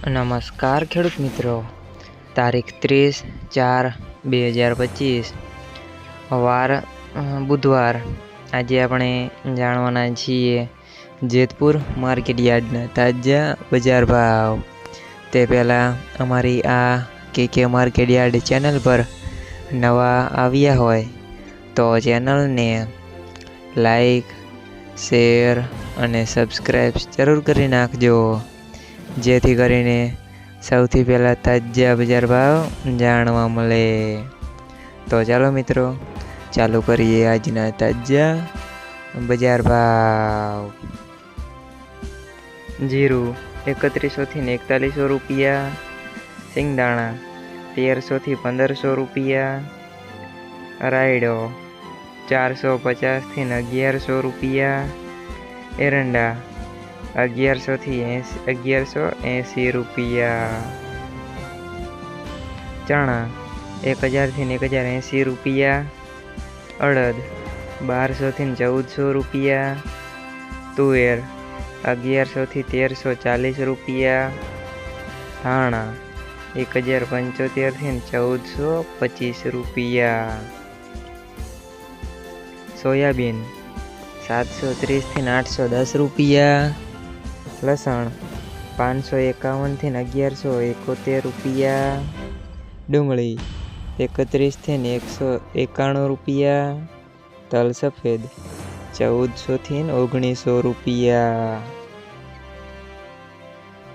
નમસ્કાર ખેડૂત મિત્રો. તારીખ ત્રીસ ચાર બે હજાર પચીસ. વાર બુધવાર. આજે આપણે જાણવાના છીએ જેતપુર માર્કેટ યાર્ડના તાજા બજાર ભાવ. તે પહેલાં અમારી આ કે કે માર્કેટ યાર્ડ ચેનલ પર નવા આવ્યા હોય તો ચેનલને લાઈક, શેર અને સબસ્ક્રાઈબ જરૂર કરી નાખજો. જેથી કરીને સૌથી પહેલાં તાજા બજાર ભાવ જાણવા મળે. તો ચાલો મિત્રો, ચાલુ કરીએ આજના તાજા બજાર ભાવ. જીરું એકત્રીસોથી ને એકતાલીસો રૂપિયા, સિંગદાણા તેરસોથી પંદરસો રૂપિયા, રાયડો ચારસો પચાસથી ને અગિયારસો રૂપિયા, એરંડા અગિયારસોથી એંસી, અગિયારસો એંસી રૂપિયા. ચણા, એક હજારથી એક હજાર એંસી રૂપિયા. અડદ, બારસોથી ચૌદસો રૂપિયા. તુવેર, અગિયારસોથી તેરસો ચાલીસ રૂપિયા. ધાણા, એક હજાર પંચોતેરથી ચૌદસો પચીસ રૂપિયા. સોયાબીન, સાતસો ત્રીસથી આઠસો દસ રૂપિયા. લસણ પાંચસો એકાવનથી અગિયારસો એકોતેર રૂપિયા. ડુંગળી એકત્રીસથી એકસો એકાણું રૂપિયા. તલ સફેદ ચૌદસોથી ઓગણીસો રૂપિયા.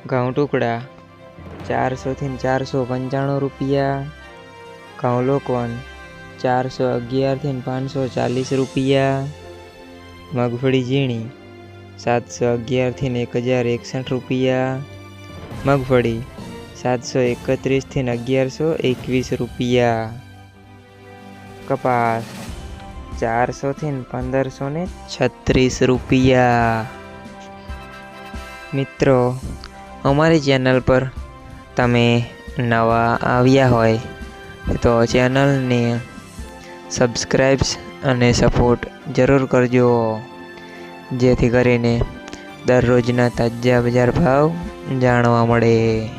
ઘઉં ટુકડા ચારસોથી ચારસો પંચાણું રૂપિયા. ઘઉં લોકવન ચારસો અગિયારથી પાંચસો ચાલીસ રૂપિયા. મગફળી ઝીણી સાતસો અગિયારથી એક હજાર એકસઠ રૂપિયા મગફળી સાતસો એકત્રીસથી ને અગિયારસો એકવીસ રૂપિયા. કપાસ ચારસોથી પંદરસો ને છત્રીસ રૂપિયા. મિત્રો, અમારી ચેનલ પર તમે નવા આવ્યા હોય તો ચેનલને સબસ્ક્રાઈબ્સ અને સપોર્ટ જરૂર કરજો. જેથી કરીને દરરોજના તાજા બજાર ભાવ જાણવા મળે.